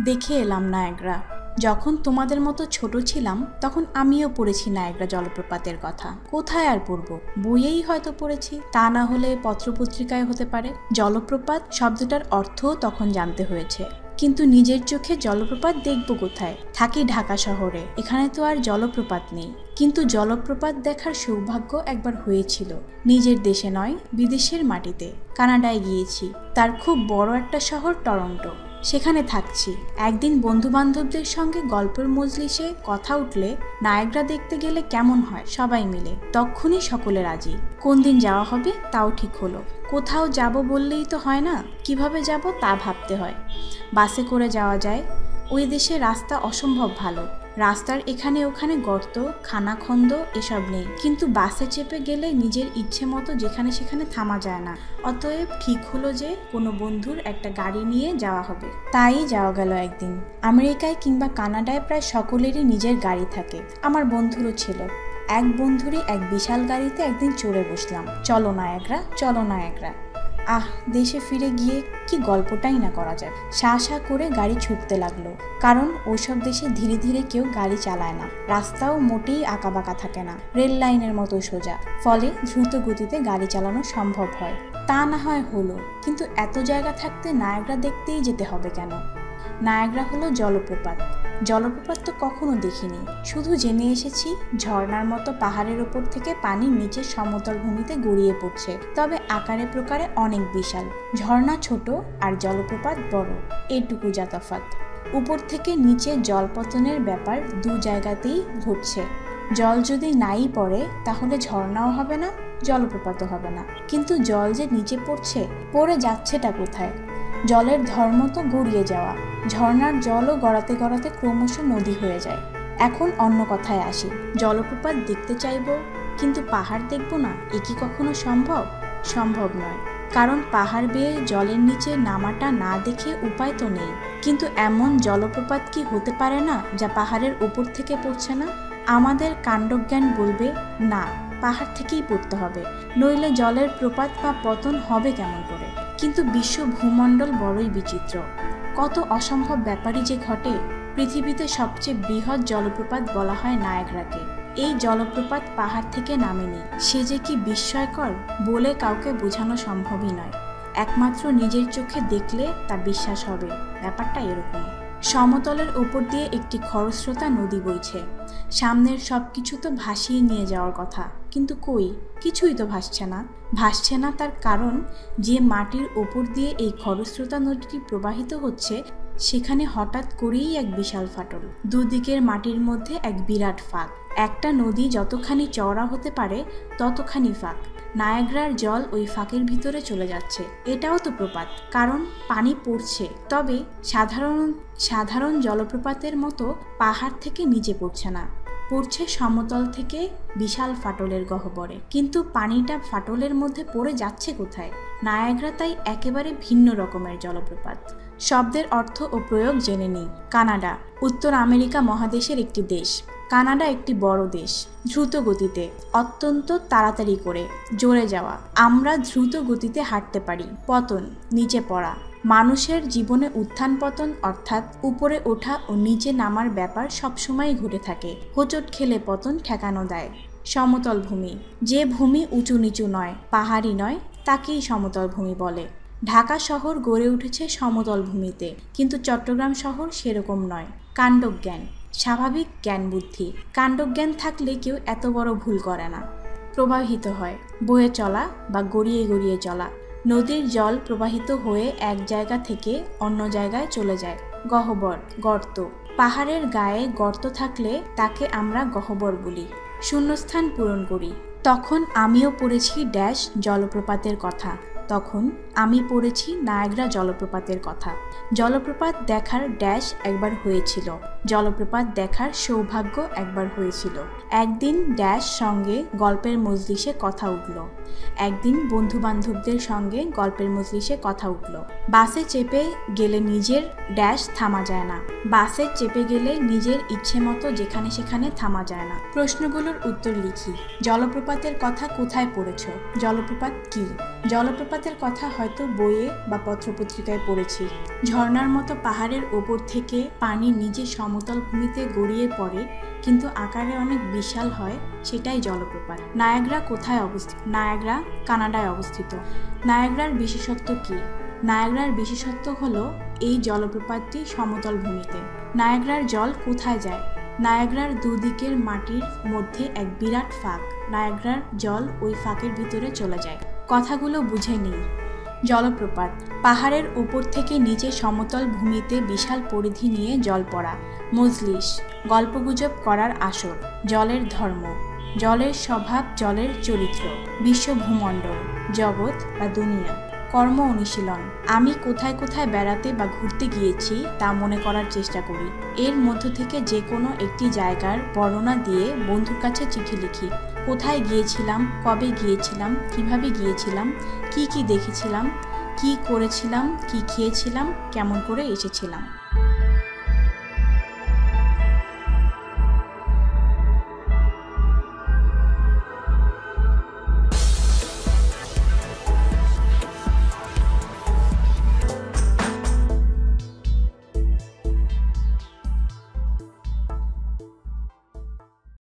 দেখে এলাম নায়করা যখন তোমাদের মতো ছোট ছিলাম, তখন আমিও পড়েছি নায়করা জলপ্রপাতের কথা। কোথায় আর পড়ব? বইয়েই হয়তো পড়েছি। তা না হলে পত্রপত্রিকায় হতে পারে। জলপ্রপাত শব্দটার অর্থও তখন জানতে হয়েছে। কিন্তু নিজের চোখে জলপ্রপাত দেখব কোথায়? থাকি ঢাকা শহরে। এখানে তো আর জলপ্রপাত নেই। কিন্তু জলপ্রপাত দেখার সৌভাগ্য একবার হয়েছিল। নিজের দেশে নয়, বিদেশের মাটিতে। কানাডায় গিয়েছি। তার খুব বড় একটা শহর টরন্টো। সেখানে থাকছি। একদিন বন্ধু বান্ধবদের সঙ্গে গল্পের মজলিসে কথা উঠলে নায়করা দেখতে গেলে কেমন হয় সবাই মিলে। তখনই সকলে রাজি। কোন দিন যাওয়া হবে তাও ঠিক হলো। কোথাও যাব বললেই তো হয় না, কীভাবে যাব তা ভাবতে হয়। বাসে করে যাওয়া যায়। ওই দেশে রাস্তা অসম্ভব ভালো। রাস্তার এখানে ওখানে গর্ত, খানাখন্দ, এসব নেই। কিন্তু বাসে চেপে গেলে নিজের ইচ্ছে মতো যেখানে সেখানে থামা যায় না। অতএব ঠিক হলো যে কোনো বন্ধুর একটা গাড়ি নিয়ে যাওয়া হবে। তাই যাওয়া গেল একদিন। আমেরিকায় কিংবা কানাডায় প্রায় সকলেরই নিজের গাড়ি থাকে। আমার বন্ধুরও ছিল। এক বন্ধুরই এক বিশাল গাড়িতে একদিন চড়ে বসলাম। চলো নায়করা চলো নায়করা আহ, দেশে ফিরে গিয়ে কি গল্পটাই না করা যায়। শা শা করে গাড়ি ছুটতে লাগল। কারণ ওইসব দেশে ধীরে ধীরে কেউ গাড়ি চালায় না। রাস্তাও মোটেই আঁকাবাঁকা থাকে না। রেল লাইনের মতো সোজা। ফলে দ্রুত গতিতে গাড়ি চালানো সম্ভব হয়। তা না হয় হলো। কিন্তু এত জায়গা থাকতে নায়করা দেখতেই যেতে হবে কেন? নায়করা হলো জলপ্রপাত। জলপ্রপাত তো কখনো দেখিনি। শুধু জেনে এসেছি, ঝর্ণার মতো পাহাড়ের ওপর থেকে পানি নিচে সমতল ভূমিতে গড়িয়ে পড়ছে। তবে আকারে প্রকারে অনেক বিশাল। ঝর্ণা ছোট আর জলপ্রপাত বড়। এটুকু যা তফাত উপর থেকে নিচে জলপতনের ব্যাপার দু জায়গাতেই ঘটছে। জল যদি নাই পড়ে, তাহলে ঝর্ণাও হবে না, জলপ্রপাতও হবে না। কিন্তু জল যে নিচে পড়ছে, পড়ে যাচ্ছেটা কোথায়? জলের ধর্ম তো গড়িয়ে যাওয়া। ঝর্ণার জলও গড়াতে গড়াতে ক্রমশ নদী হয়ে যায়। এখন অন্য কথায় আসি। জলপ্রপাত দেখতে চাইব, কিন্তু পাহাড় দেখব না, এ কি কখনো সম্ভব? সম্ভব নয়। কারণ পাহাড় বেয়ে জলের নিচে নামাটা না দেখে উপায় তো নেই। কিন্তু এমন জলপ্রপাত কি হতে পারে না, যা পাহাড়ের উপর থেকে পড়ছে না? আমাদের কাণ্ডজ্ঞান বলবে, না, পাহাড় থেকেই পড়তে হবে। নইলে জলের প্রপাত বা পতন হবে কেমন করে? কিন্তু বিশ্ব ভূমণ্ডল বড়ই বিচিত্র। কত অসম্ভব ব্যাপারই যে ঘটে, পৃথিবীতে সবচেয়ে বৃহৎ জলপ্রপাত বলা হয় নায়গ্রাকে। এই জলপ্রপাত পাহাড় থেকে নামেনি। সে যে কি বিস্ময়কর বলে কাউকে বোঝানো সম্ভবই নয়। একমাত্র নিজের চোখে দেখলে তা বিশ্বাস হবে। ব্যাপারটা এরকম। সমতলের ওপর দিয়ে একটি খরস্রোতা নদী বইছে। সামনের সব কিছু তো ভাসিয়ে নিয়ে যাওয়ার কথা। কিন্তু কই? কিছুই তো ভাসছে না। ভাসছে না তার কারণ, যে মাটির ওপর দিয়ে এই খরস্রোতা নদীটি প্রবাহিত হচ্ছে, সেখানে হঠাৎ করেই এক বিশাল ফাটল। দুদিকের মাটির মধ্যে এক বিরাট ফাঁক। একটা নদী যতখানি চওড়া হতে পারে, ততখানি ফাঁক। নায়াগ্রার জল ওই ফাঁকের ভিতরে চলে যাচ্ছে। এটাও তো প্রপাত, কারণ পানি পড়ছে। তবে সাধারণ সাধারণ জলপ্রপাতের মতো পাহাড় থেকে নিচে পড়ছে না। পড়ছে সমতল থেকে বিশাল ফাটলের গহ্বরে। কিন্তু পানিটা ফাটলের মধ্যে পড়ে যাচ্ছে কোথায়? নায়াগ্রা তাই একেবারে ভিন্ন রকমের জলপ্রপাত। শব্দের অর্থ ও প্রয়োগ জেনে নিই। কানাডা, উত্তর আমেরিকা মহাদেশের একটি দেশ। কানাডা একটি বড় দেশ। দ্রুত গতিতে, অত্যন্ত তাড়াতাড়ি করে, জোরে যাওয়া। আমরা দ্রুত গতিতে হাঁটতে পারি। পতন, নিচে পড়া। মানুষের জীবনে উত্থান পতন অর্থাৎ উপরে ওঠা ও নিচে নামার ব্যাপার সবসময় ঘটে থাকে। হোঁচট খেলে পতন ঠেকানো দেয়। সমতল ভূমি। যে ভূমি উঁচু নিচু নয়, পাহাড়ি নয়, তাকেই সমতল ভূমি বলে। ঢাকা শহর গড়ে উঠেছে সমতল ভূমিতে। কিন্তু চট্টগ্রাম শহর সেরকম নয়। কাণ্ডজ্ঞান। স্বাভাবিক জ্ঞান বুদ্ধি। কাণ্ডজ্ঞান থাকলে কেউ এত বড় ভুল করে না। প্রবাহিত হয়। বয়ে চলা বা গড়িয়ে গড়িয়ে চলা। নদীর জল প্রবাহিত হয়ে এক জায়গা থেকে অন্য জায়গায় চলে যায়, গহ্বর, গর্ত। পাহাড়ের গায়ে গর্ত থাকলে তাকে আমরা গহ্বর বলি, শূন্যস্থান পূরণ করি। তখন আমিও পড়েছি ড্যাশ জলপ্রপাতের কথা। তখন আমি পড়েছি নায়াগ্রা জলপ্রপাতের কথা। জলপ্রপাত দেখার ড্যাশ একবার হয়েছিল। জলপ্রপাত দেখার সৌভাগ্য একবার হয়েছিল। একদিন ড্যাশ সঙ্গে গল্পের মজলিসে কথা উঠল। একদিন বন্ধু বান্ধবদের সঙ্গে গল্পের মজলিসে কথা উঠল। বাসে চেপে গেলে নিজের ড্যাশ থামা যায় না। বাসে চেপে গেলে নিজের ইচ্ছে মতো যেখানে সেখানে থামা যায় না। প্রশ্নগুলোর উত্তর লিখি। জলপ্রপাতের কথা কোথায় পড়েছ? জলপ্রপাত কি? জলপ্রপাত জলপ্রপাতের কথা হয়তো বইয়ে বা পত্রপত্রিকায় পড়েছি। ঝর্ণার মতো পাহাড়ের ওপর থেকে পানি নিজে সমতল ভূমিতে গড়িয়ে পড়ে, কিন্তু আকারে অনেক বিশাল হয়, সেটাই জলপ্রপাত। নায়াগ্রা কোথায় অবস্থিত নায়াগ্রা, কানাডায় অবস্থিত। নায়াগ্রার বিশেষত্ব কী? নায়াগ্রার বিশেষত্ব হলো এই জলপ্রপাতটি সমতল ভূমিতে। নায়াগ্রার জল কোথায় যায়? নায়াগ্রার দুদিকের মাটির মধ্যে এক বিরাট ফাঁক। নায়াগ্রার জল ওই ফাঁকের ভিতরে চলে যায়। কথাগুলো বুঝে নিই। জলপ্রপাত, পাহাড়ের ওপর থেকে নিচে সমতল ভূমিতে বিশাল পরিধি নিয়ে জল পড়া, মজলিস, গল্পগুজব করার আসর, জলের ধর্ম, জলের স্বভাব, জলের চরিত্র, বিশ্ব ভূমণ্ডল, জগৎ বা দুনিয়া, কর্ম অনুশীলন, আমি কোথায় কোথায় বেড়াতে বা ঘুরতে গিয়েছি তা মনে করার চেষ্টা করি। এর মধ্য থেকে যে কোনো একটি জায়গার বর্ণনা দিয়ে বন্ধুর কাছে চিঠি লিখি। কোথায় গিয়েছিলাম, কবে গিয়েছিলাম, কীভাবে গিয়েছিলাম, কি কি দেখেছিলাম, কি করেছিলাম, কি খেয়েছিলাম, কেমন করে এসেছিলাম।